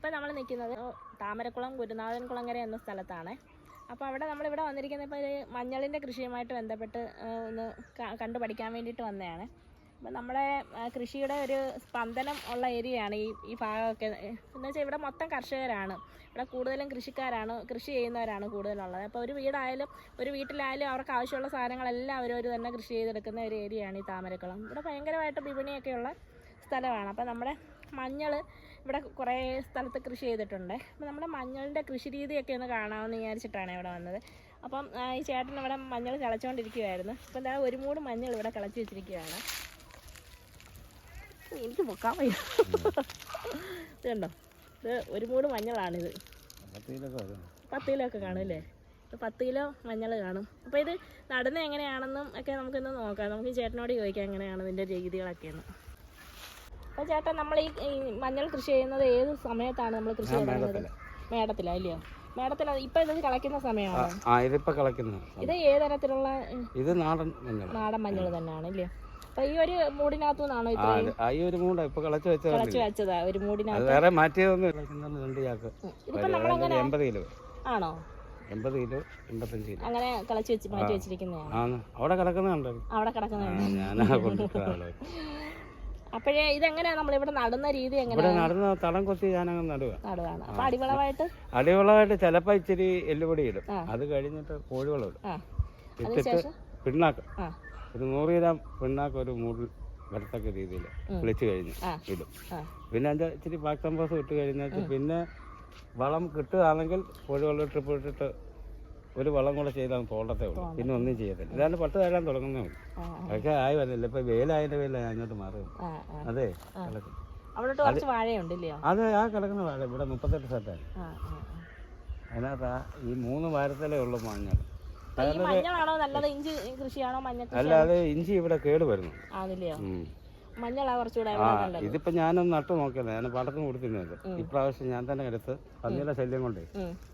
ഇപ്പം നമ്മൾ നിൽക്കുന്നത് താമരക്കുളം ഗുരുനാഥൻ കുളങ്ങര എന്ന സ്ഥലത്താണ്. അപ്പോൾ അവിടെ നമ്മളിവിടെ വന്നിരിക്കുന്നത് ഇപ്പോൾ ഒരു മഞ്ഞളിന്റെ കൃഷിയുമായിട്ട് ബന്ധപ്പെട്ട് ഒന്ന് കണ്ടു പഠിക്കാൻ വേണ്ടിയിട്ട് വന്നതാണ്. അപ്പം നമ്മുടെ കൃഷിയുടെ ഒരു സ്പന്ദനം ഉള്ള ഏരിയയാണ് ഈ ഈ ഭാഗമൊക്കെ. എന്ന് വെച്ചാൽ ഇവിടെ മൊത്തം കർഷകരാണ്. ഇവിടെ കൂടുതലും കൃഷിക്കാരാണ് കൃഷി ചെയ്യുന്നവരാണ് കൂടുതലുള്ളത്. അപ്പോൾ ഒരു വീടായാലും ഒരു വീട്ടിലായാലും അവർക്ക് ആവശ്യമുള്ള സാധനങ്ങളെല്ലാം അവരവർ തന്നെ കൃഷി ചെയ്തെടുക്കുന്ന ഒരു ഏരിയയാണ് ഈ താമരക്കുളം. ഇവിടെ ഭയങ്കരമായിട്ട് വിപണിയൊക്കെയുള്ള സ്ഥലമാണ്. അപ്പോൾ നമ്മുടെ മഞ്ഞൾ ഇവിടെ കുറേ സ്ഥലത്ത് കൃഷി ചെയ്തിട്ടുണ്ട്. അപ്പോൾ നമ്മുടെ മഞ്ഞളിന്റെ കൃഷി രീതിയൊക്കെ ഒന്ന് കാണാമെന്ന് വിചാരിച്ചിട്ടാണ് ഇവിടെ വന്നത്. അപ്പം ഈ ചേട്ടൻ ഇവിടെ മഞ്ഞൾ കിളച്ചുകൊണ്ടിരിക്കുകയായിരുന്നു അപ്പം എന്താ ഒരു മൂട് മഞ്ഞൾ ഇവിടെ കിളച്ച് വെച്ചിരിക്കുകയാണ് എനിക്ക് പൊക്കാൻ വയ്യ. ഇത് കണ്ടോ ഇത് ഒരു മൂട് മഞ്ഞളാണിത്. പത്ത് കിലോ ഒക്കെ കാണും അല്ലേ? പത്ത് കിലോ മഞ്ഞൾ കാണും. അപ്പോൾ ഇത് നടുന്നത് എങ്ങനെയാണെന്നും ഒക്കെ നമുക്കിന്ന് നോക്കാം. നമുക്ക് ചേട്ടനോട് ചോദിക്കാം എങ്ങനെയാണ് ഇതിന്റെ രീതികളൊക്കെയെന്ന്. അപ്പോൾ ചേട്ടാ നമ്മൾ ഈ മഞ്ഞൾ കൃഷി ചെയ്യുന്നത് ഏത് സമയത്താണ് നമ്മൾ കൃഷി ചെയ്യുന്നത് മേടത്തിലാ. ഇല്ലയോ? മേടത്തിലാ ഇപ്പം ഇത് കളക്കുന്ന സമയമാണ്? ഇതിപ്പോ കളക്കുന്നു ഇത് ഇത് നാടൻ മഞ്ഞൾ നാടൻ മഞ്ഞൾ തന്നെയാണ് ഇല്ലയോ? ഈ ഒരു മൂടിനകത്തു നിന്നാണോ ഈ ഒരു മൂട ഇപ്പൊ കളച്ച് വെച്ചത് കളച്ച് വെച്ചതാ ഒരു മൂടിനകത്ത്. വേറെ മാറ്റിയതൊന്നും കളിക്കുന്നത് രണ്ട് ചാക്ക്. ഉം. ഇതിപ്പോൾ നമ്മളെങ്ങനെ എൺപത് കിലോ. ആണോ? എൺപത് കിലോ എൺപത്തഞ്ച് കിലോ. അങ്ങനെ കളച്ച് വെച്ച് മാറ്റി വെച്ചിരിക്കുന്നതാണ്. അവിടെ കിടക്കുന്നുണ്ടോ അവിടെ കിടക്കുന്നുണ്ട് ഞാനാ അപ്പോഴേ ഇതെങ്ങനെയാ നമ്മളിവിടെ നടുന്ന രീതി ഇവിടെ നടന്ന തളം കൊത്തി ഞാനങ്ങ് നടുക നടുവാണ്. അപ്പൊ അടിവളമായിട്ട്? അടിവളമായിട്ട് ചിലപ്പോ ഇച്ചിരി എല്ലുപൊടി ഇടും. അത് കഴിഞ്ഞിട്ട് കോഴിവളം ഇടും. ഇട്ടിട്ട് അതിനുശേഷം? പിണ്ണാക്ക്. ഒരു നൂറ് ഗ്രാം പിണ്ണാക്ക് ഒരു മൂടിൽ വരത്തക്ക രീതിയിൽ വിളിച്ചു കഴിഞ്ഞ്. ഇടും. പിന്നെ അതിന്റെ ഇച്ചിരി ബാക്ക് കമ്പോസ് ഇട്ട് കഴിഞ്ഞിട്ട് പിന്നെ വളം കിട്ടുകയാണെങ്കിൽ കോഴിവെള്ളം ട്രിപ്പ് ഇട്ടിട്ട് ഒരു വളം കൂടെ ചെയ്താൽ തോണ്ടത്തേ ഉള്ളൂ. പിന്നെ ഒന്നും ചെയ്യത്തില്ല. ഇതാണ് പട്ട് തരാൻ തുടങ്ങുന്നേ ഉള്ളൂ. അതൊക്കെ ആയി വന്നില്ല. ഇപ്പൊ വേലായതിന്റെ വേല അങ്ങോട്ട് മാറും അതെ. അതെ ആ കിടക്കുന്ന വാഴ. ഇവിടെ മുപ്പത്തെട്ട് സെറ്റാണ്. അതിനകത്ത് ആ ഈ മൂന്ന് വാരത്തിലേ ഉള്ളൂ മഞ്ഞൾ. അല്ലാതെ ഇഞ്ചി ഇവിടെ കേട് വരുന്നു. മഞ്ഞളാ കുറച്ചുകൂടെ ആ ഇതിപ്പോ ഞാനൊന്ന് നട്ടു നോക്കിയത്. ഞാൻ പാട്ടത്തിന് കൊടുത്തിരുന്നത്. ഇപ്രാവശ്യം ഞാൻ തന്നെ എടുത്ത് പന്നിയുടെ ശല്യം കൊണ്ടേ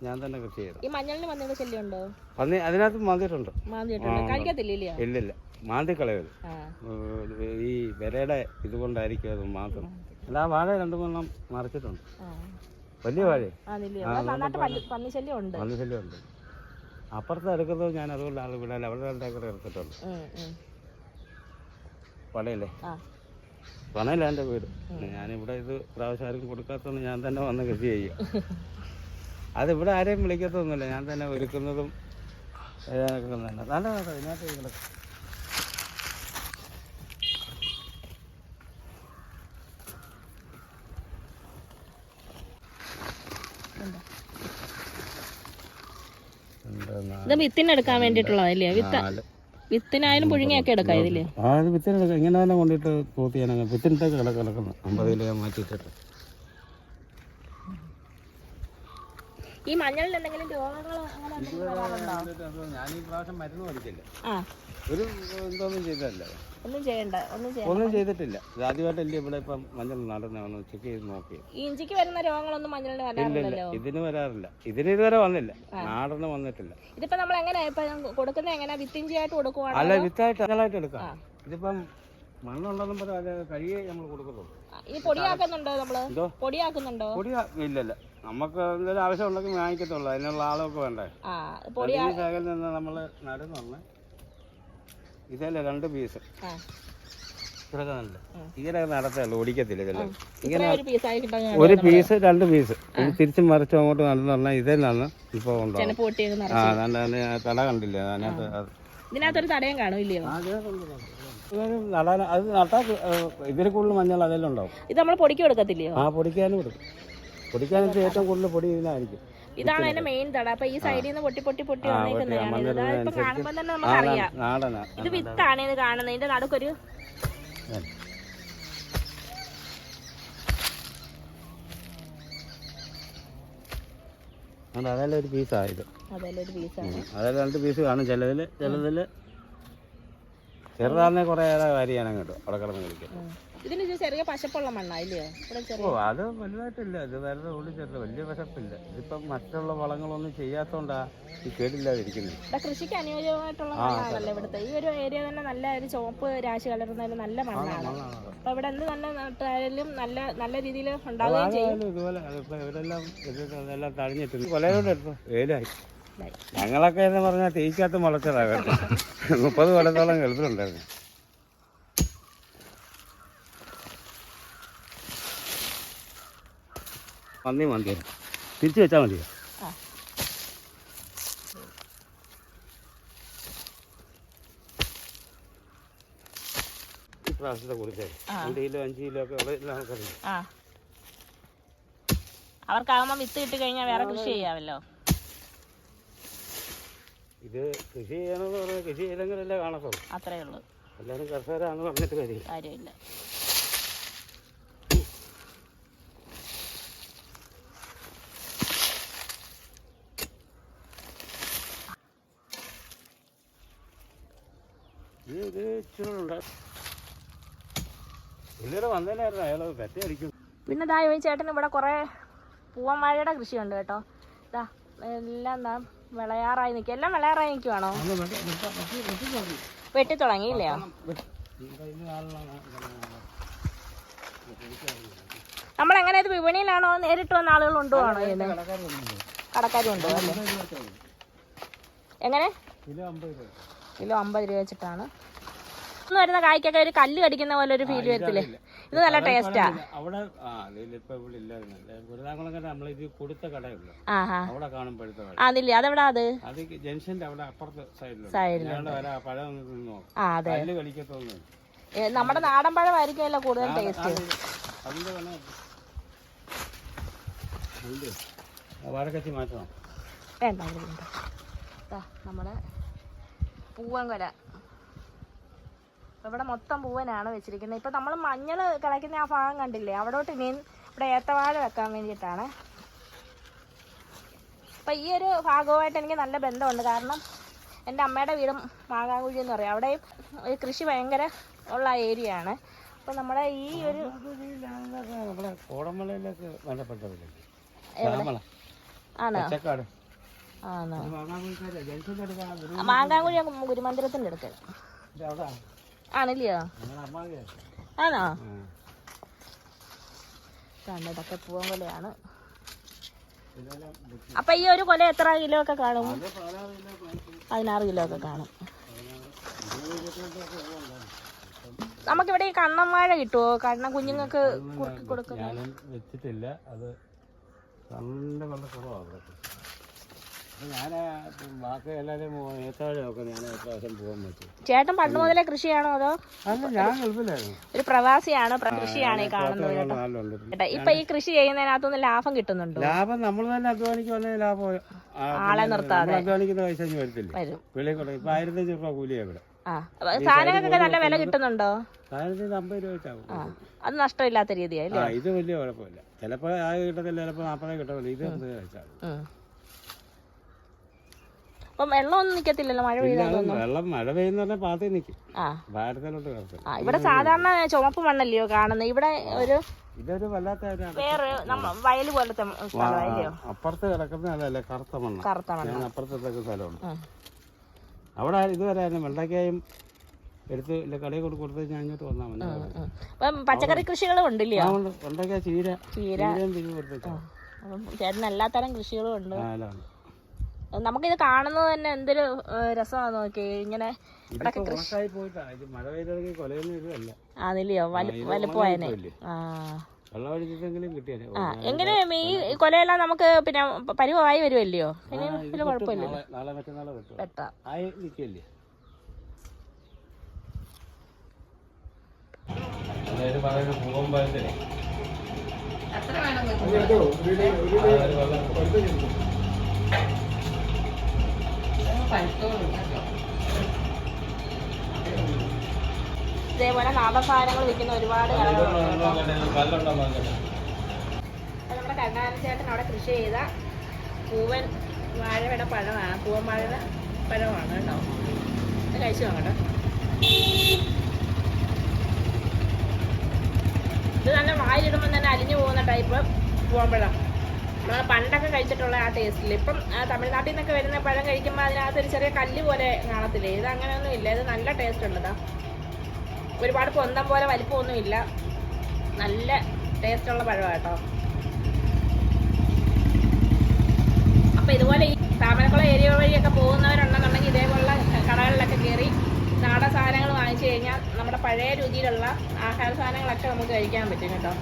ഞാൻ തന്നെ കൃഷി ചെയ്തു. ഈ മഞ്ഞളിന് പന്നിയുടെ ശല്യം ഉണ്ടോ പന്നി അതിനകത്ത് മാന്തിയിട്ടുണ്ട്. കഴിക്കത്തില്ല ഇല്ലില്ല. മാന്തി കളയത് ഈ വിരയുടെ ഇതുകൊണ്ടായിരിക്കും അത് മാത്രം അല്ല ആ വാഴ രണ്ടു മൂന്നെണ്ണം മറിച്ചിട്ടുണ്ട്. വലിയ വാഴ. പന്നി ശല്യം ഉണ്ട് അപ്പുറത്ത് എടുക്കുന്നത് ഞാൻ അതുകൊണ്ട് ആൾ വിടാൻ അവിടെ രണ്ടേക്കർ എടുത്തിട്ടുണ്ട് ഉം, പണയില്ല എന്റെ വീട്. ഞാനിവിടെ ഇത് പ്രാവശ്യം ആർക്കും കൊടുക്കാത്തതുകൊണ്ട് ഞാൻ തന്നെ വന്ന് കൃഷി ചെയ്യും. അതിവിടെ ആരെയും വിളിക്കത്തൊന്നുമില്ല. ഞാൻ തന്നെ ഒരുക്കുന്നതും ഏതാനൊക്കെ തന്നെ. നല്ല ഇതിനകത്ത് കിടക്കും ഇത് വിത്തിനെടുക്കാൻ വേണ്ടിയിട്ടുള്ളതല്ലേ വിത്ത്. വിത്തിനായാലും പുഴുങ്ങിയൊക്കെ എടുക്കാം ഇതിൽ. ആ ഇത് വിത്തിനെടുക്കാം. ഇങ്ങനെ തന്നെ കൊണ്ടിട്ട് തൂത്തി ഞാൻ വിത്തിനിട്ടൊക്കെ കിടക്ക് കിടക്കുന്നു. അമ്പത് കിലോ ഞാൻ മാറ്റിയിട്ടിട്ട്. ഈ മഞ്ഞളിൽ എന്തെങ്കിലും രോഗങ്ങളോ ഞാൻ ഈ പ്രാവശ്യം മരുന്ന് മേടിച്ചില്ല. ആ. ഒരു എന്തോന്നും ചെയ്തല്ല ഒന്നും ചെയ്യണ്ട ഒന്നും ചെയ്യണ്ട. ഒന്നും ചെയ്തിട്ടില്ല. ആദ്യമായിട്ടല്ലേ ഇവിടെ ഇപ്പം മഞ്ഞൾ നടന്ന ചെക്ക് ചെയ്ത് നോക്കി. ഇഞ്ചിക്ക് വരുന്ന രോഗങ്ങളൊന്നും മഞ്ഞളിന് വരാറില്ലല്ലോ. ഇതിന് വരാറില്ല. ഇതിന് ഇതുവരെ വന്നില്ല. നാടന് വന്നിട്ടില്ല. ഇതിപ്പോ നമ്മൾ എങ്ങനെയാ ഇപ്പൊ കൊടുക്കുന്നത് എങ്ങനെയാ വിത്തിഞ്ചിയായിട്ട് കൊടുക്കുവാണ്? അല്ല വിത്തായിട്ട് എടുക്കാം. ഇതിപ്പം മണ്ണുണ്ടെന്നും പറയാം അത് കഴിയേ നമ്മൾ കൊടുക്കുന്നുള്ളൂ ഈ പൊടിയാക്കുന്നുണ്ടോ നമ്മൾ? പൊടിയാക്കുന്നുണ്ടോ? പൊടിയാ ഇല്ലല്ല. നമുക്ക് എന്തെങ്കിലും ആവശ്യം ഉണ്ടെങ്കിൽ വാങ്ങിക്കത്തുള്ളൂ. അതിനുള്ള ആളൊക്കെ വേണ്ടേ. ആ പൊടി ഈ ശകലിൽ നിന്ന് നമ്മൾ നടുന്നുണ്ട് ഇതല്ലേ രണ്ട് പീസ്. ആ. ഇതൊക്കെ നല്ല ഇങ്ങനെ നടത്തേ ഉള്ളൂ ഓടിക്കത്തില്ല ഇതെല്ലാം? ഇത്ര ഒരു പീസായി കിട്ടാൻ ഒരു പീസ് രണ്ട് പീസ് ഇത് തിരിച്ചും മറിച്ചും അങ്ങോട്ട് നടന്നു പറഞ്ഞാൽ ഇതേ നടന്ന് ഇപ്പോൾ ഉണ്ടാവും ചെനപ്പ് പൊട്ടിയൊക്കെ ആ അതാണ്ട് അതിന് തല കണ്ടില്ല? അതിനകത്ത് അത് ഇതിനകത്തൊരു തടയം കാണും ഇല്ലയോ ഇതൊരു നടാൻ അത് നട്ടാൽ ഇതിൽ കൂടുതൽ മഞ്ഞൾ അതെല്ലാം ഉണ്ടാവും ഇത് നമ്മൾ പൊടിക്ക് കൊടുക്കത്തില്ലയോ? ആ പൊടിക്കാനും കൊടുക്കും. പൊടിക്കാനും ഏറ്റവും കൂടുതൽ പൊടി ഇതിനായിരിക്കും. ഇതാണ് അതിന്റെ മെയിൻ തട. അപ്പൊ ഈ സൈഡിൽ നിന്ന് പൊട്ടി പൊട്ടി പൊട്ടി വന്നേക്കുന്നതാണ്. ഇപ്പൊ കാണുമ്പോ തന്നെ നമുക്കറിയാം. ഇത് വിത്താണ് ഇത് കാണുന്നത്. ഇതിന്റെ നടുക്കൊരു അതെല്ലാം ഒരു പീസാണ് ഇത്? അതെല്ലാം രണ്ട് പീസ് കാണും. ചിലതിൽ ചിലതിൽ ചെറുതാറിനെ കുറേ ഏറെ കാര്യം ഞാൻ കേട്ടോ. അവിടെ കിടന്ന് കളിക്കും ഇതിന് ഇത് ചെറിയ പശപ്പുള്ള മണ്ണായില്ലേ ഓ അത് വലുതായിട്ടില്ല. ഇത് വെറുതെ ഉള്ളിച്ചേർത്ത് വലിയ വിശപ്പില്ല ഇതിപ്പം മറ്റുള്ള വളങ്ങളൊന്നും ചെയ്യാത്തോണ്ടാ ഈ കേടില്ലാതിരിക്കുന്നത് കൃഷിക്ക് അനുയോജ്യമായിട്ടുള്ള മണ്ണാണല്ലോ ഇവിടുത്തെ. ഈ ഒരു ഏരിയ തന്നെ നല്ല ഒരു ചുവപ്പ് രാശി കലർന്ന ഒരു നല്ല മണ്ണാണ്. അപ്പൊ ഇവിടെ എന്ത് തന്നെ നട്ടായാലും നല്ല നല്ല രീതിയിൽ ഉണ്ടാവുകയും ചെയ്യും. ആയാലും ഇതുപോലെ അതിപ്പോ ഇവരെല്ലാം ഇത് ഇതെല്ലാം തഴഞ്ഞിട്ടുണ്ട് കൊലയോടെ എടുത്തു വേലായി ഇതായി. ഞങ്ങളൊക്കെ എന്ന് പറഞ്ഞാൽ തേയ്ക്കകത്ത് മുളച്ചതാ കേട്ടോ. മുപ്പത് കൊല്ലത്തോളം ഗൾഫിലുണ്ടായിരുന്നു മന്തി മന്തി തിരിച്ചു വെച്ചാൽ മതിയോ? അവർക്കാകുമ്പോ ഈ പ്രാവശ്യത്തെ കുറിച്ചേ ആ. രണ്ട് കിലോ അഞ്ച് കിലോ ഒക്കെ ഉള്ള എല്ലാം നമുക്കറിയാം. ആ. അവർക്കാവുമ്പോൾ വിത്ത് കിട്ടി കഴിഞ്ഞാൽ വേറെ കൃഷി ചെയ്യാമല്ലോ ഇത് കൃഷി ചെയ്യണമെന്ന് പറഞ്ഞാൽ കൃഷി ചെയ്തെങ്കിലല്ലേ കാണത്തുള്ളൂ. അത്രേ ഉള്ളൂ. എല്ലാവരും കർഷകരാണെന്ന് പറഞ്ഞിട്ട് കാര്യമില്ല. കാര്യമില്ല. ഇത് ഇത് ഇച്ചിരി ഉണ്ട് പുള്ളിയുടെ വന്നതിനായിരുന്നു അയാൾ പെറ്റ അടിക്കും പിന്നെ ദാ ഈ ചേട്ടന് ഇവിടെ കുറേ പൂവൻ കൃഷി കൃഷിയുണ്ട് കേട്ടോ. ഇതാ എല്ലാം ദാ വിളയാറായി നിൽക്കുക എല്ലാം വിളയാറായി നിൽക്കുവാണോ വെട്ടി തുടങ്ങിയില്ലേ? നമ്മളെങ്ങനെ ഇത് വിപണിയിലാണോ നേരിട്ട് വന്ന ആളുകൾ ഉണ്ടോ ആണോ കടക്കാരും ഉണ്ടോ അല്ലേ? എങ്ങനെ? കിലോ അമ്പത് രൂപ വെച്ചിട്ടാണ്. ഇന്ന് വരുന്ന കായ്ക്കൊക്കെ ഒരു കല്ല് കടിക്കുന്ന പോലെ ഒരു ഫീൽ വരത്തില്ലേ? ഇത് നല്ല ടേസ്റ്റാ അവിടെ അതില്ലേ അതെവിടാ അത്? നമ്മുടെ നാടൻ പഴമായിരിക്കുമല്ലോ കൂടുതൽ ടേസ്റ്റ് വാഴക്കച്ചി മാറ്റണം? വേണ്ട നമ്മുടെ പൂവൻ കൊല ഇവിടെ മൊത്തം പൂവനാണ് വെച്ചിരിക്കുന്നത്. ഇപ്പൊ നമ്മൾ മഞ്ഞൾ കിളയ്ക്കുന്ന ആ ഭാഗം കണ്ടില്ലേ? അവിടോട്ട് ഇനിയും ഇവിടെ ഏത്തവാഴ വെക്കാൻ വേണ്ടിയിട്ടാണ്. അപ്പൊ ഈ ഒരു ഭാഗവുമായിട്ട് എനിക്ക് നല്ല ബന്ധമുണ്ട്. കാരണം എന്റെ അമ്മയുടെ വീടും മാങ്ങാങ്കുഴി എന്ന് പറയും. അവിടെ ഈ കൃഷി ഭയങ്കര ഉള്ള ഏരിയ ആണ് അപ്പൊ നമ്മുടെ ഈ ഒരു ആണോ? ആണോ? ജംഗ്ഷന്റെ അടുത്ത്. ഗുരുമന്ദിരത്തിന്റെ ആണില്ലയോ ആണോ? കണ്ടതൊക്കെ പൂവൻ കൊലയാണ്. അപ്പൊ ഈ ഒരു കൊല എത്ര കിലോ ഒക്കെ കാണും? പതിനാറ് കിലോ ഒക്കെ കാണും. നമുക്കിവിടെ ഈ കണ്ണം വാഴ കിട്ടുമോ കണ്ണ കുഞ്ഞുങ്ങൾക്ക് കുറുക്കി കൊടുക്കും ഞാനും വെച്ചിട്ടില്ല. അത് നല്ല വളരെ കുറവാണ് ഞാൻ ബാക്കി എല്ലാവരും ഏത്താഴമൊക്കെ ഞാൻ പ്രാവശ്യം പോകാൻ പറ്റും. ചേട്ടൻ പണ്ട് മുതലേ കൃഷിയാണോ അതോ? അല്ല ഞാൻ ഗൾഫിലായിരുന്നു. ഒരു പ്രവാസിയാണ്? പ്ര- കൃഷിയാണ് ഈ കാണുന്നത് കേട്ടോ. ഇപ്പൊ ഈ കൃഷി ചെയ്യുന്നതിനകത്തുനിന്ന് ലാഭം കിട്ടുന്നുണ്ടോ? ലാഭം നമ്മൾ തന്നെ അധ്വാനിക്കുന്ന ലാഭം? ആളെ നിർത്താതെ. അധ്വാനിക്കുന്ന പൈസ വരത്തില്ല. രൂപ കൂലിയാണ് ഇവിടെ. സാധനങ്ങൾക്കൊക്കെ നല്ല വില കിട്ടുന്നുണ്ടോ? അത് നഷ്ടമില്ലാത്ത രീതിയായി ഇത് വലിയ കുഴപ്പമില്ല. ചിലപ്പോ ആ കിട്ടത്തില്ല ചിലപ്പോ നാപ്പതേ കിട്ടത്തില്ല. ഇത് എന്ത് വെച്ചാൽ ഉം. അപ്പം വെള്ളമൊന്നും നിക്കത്തില്ലല്ലോ മഴ പെയ്താൽ വെള്ളം മഴ പെയ്യുന്ന പറഞ്ഞാൽ പാത്തി നിൽക്കും ആ. ഭാരതത്തിലോട്ട് ആ ഇവിടെ സാധാരണ ചുമപ്പ് മണ്ണല്ലയോ കാണുന്നത് ഇവിടെ ഒരു ഇതൊരു വല്ലാത്ത വേറെ വയൽ പോലത്തെ സ്ഥലമല്ലയോ അപ്പുറത്ത് കിടക്കുന്ന അതല്ലേ കറുത്ത മണ്ണ്. കറുത്ത മണ്ണ്. അപ്പുറത്തൊക്കെ സ്ഥലമുണ്ട്. അവിടെ ഇതുവരെ വെള്ളക്കായും എടുത്ത് കടയിൽ കൊണ്ട് കൊടുത്ത് ഞാൻ ഇങ്ങോട്ട് വന്നാൽ മതി. പച്ചക്കറി കൃഷികളും ഉണ്ടല്ലോ വെണ്ടയ്ക്ക ചീര. ചീര. അപ്പം ചേട്ടന് എല്ലാത്തരം കൃഷികളും ഉണ്ട്. നമുക്കിത് കാണുന്നത് തന്നെ എന്തൊരു രസമാണെന്ന് നോക്കി ഇങ്ങനെ ഇത് വലുപ്പമായനെ? ആ. ആ എങ്ങനെ ഈ കൊലയെല്ലാം നമുക്ക് പിന്നെ പരിവമായി വരുമല്ലയോ പിന്നെ വലിയ കുഴപ്പമില്ല നാളെ നാളെ മറ്റന്നാളെ കിട്ടും വെട്ടാം. ആയി നിൽക്കല്ലേ? അതായത് പറയുന്നത് പൂവമ്പാലത്തിലെ ഇതേപോലെ നാടൻ സാധനങ്ങൾ വിൽക്കുന്ന ഒരുപാട് നമ്മുടെ കണ്ണാരൻ ചേട്ടൻ അവിടെ കൃഷി ചെയ്ത പൂവൻ വാഴയുടെ പഴമാണ്. പൂവൻ വാഴയുടെ പഴമാണ് കേട്ടോ. അത് കഴിച്ചു നോക്കട്ടെ. ഇത് തന്നെ വായിലിടുമ്പോൾ തന്നെ അലിഞ്ഞു പോകുന്ന ടൈപ്പ് പോകുമ്പോഴാണ് നമ്മൾ പണ്ടൊക്കെ കഴിച്ചിട്ടുള്ള ആ ടേസ്റ്റിൽ ഇപ്പം തമിഴ്നാട്ടിൽ നിന്നൊക്കെ വരുന്ന പഴം കഴിക്കുമ്പോൾ അതിനകത്ത് ഒരു ചെറിയ കല്ല് പോലെ കാണത്തില്ലേ? ഇത് അങ്ങനെയൊന്നും ഇല്ല. ഇത് നല്ല ടേസ്റ്റ് ഉള്ളതാ. ഒരുപാട് പൊന്തം പോലെ വലിപ്പമൊന്നും ഇല്ല. നല്ല ടേസ്റ്റ് ഉള്ള പഴമാണ് കേട്ടോ. അപ്പോൾ ഇതുപോലെ ഈ താമരക്കുളം ഏരിയ വഴിയൊക്കെ പോകുന്നവരുണ്ടെന്നുണ്ടെങ്കിൽ ഇതേപോലുള്ള കടകളിലൊക്കെ കയറി നാടൻ സാധനങ്ങൾ വാങ്ങിച്ചു കഴിഞ്ഞാൽ നമ്മുടെ പഴയ രുചിയിലുള്ള ആഹാര സാധനങ്ങളൊക്കെ നമുക്ക് കഴിക്കാൻ പറ്റും കേട്ടോ.